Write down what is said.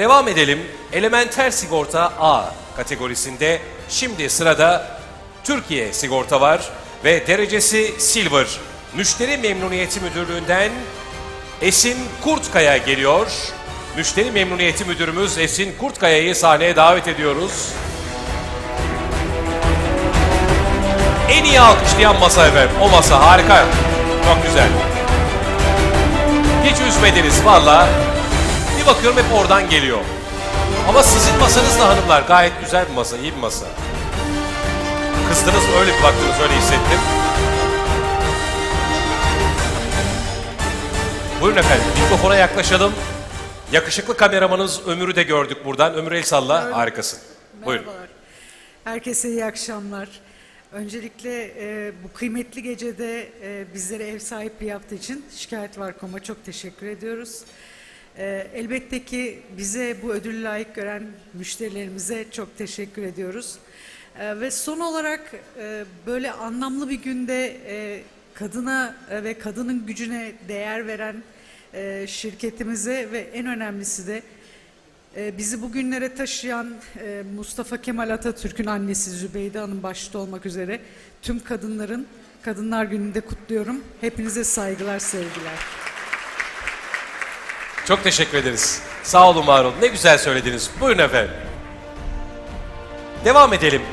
Devam edelim. Elementer sigorta A kategorisinde şimdi sırada Türkiye sigorta var ve derecesi Silver. Müşteri Memnuniyeti Müdürlüğü'nden Esin Kurtkaya geliyor. Müşteri Memnuniyeti Müdürümüz Esin Kurtkaya'yı sahneye davet ediyoruz. En iyi alkışlayan masa efendim. O masa harika. Çok güzel. Hiç üzmediniz valla. Bakıyorum hep oradan geliyor. Ama sizin masanız da hanımlar gayet güzel bir masa, iyi bir masa. Kızdınız öyle bir baktınız, öyle hissettim. Buyurun efendim, mikrofona yaklaşalım. Yakışıklı kameramanız Ömür'ü de gördük buradan. Ömür el salla, harikasın. Buyurun. Merhabalar. Herkese iyi akşamlar. Öncelikle e, bu kıymetli gecede e, bizlere ev sahipliği yaptığı için Şikayet var Kom'a çok teşekkür ediyoruz. E, elbette ki bize bu ödülü layık gören müşterilerimize çok teşekkür ediyoruz. E, ve son olarak e, böyle anlamlı bir günde e, kadına e, ve kadının gücüne değer veren şirketimize ve en önemlisi de ee, Bizi bugünlere taşıyan Mustafa Kemal Atatürk'ün annesi Zübeyde Hanım başta olmak üzere tüm kadınların Kadınlar Günü'nde kutluyorum. Hepinize saygılar, sevgiler. Çok teşekkür ederiz. Sağ olun, var olun. Ne güzel söylediniz. Buyurun efendim. Devam edelim.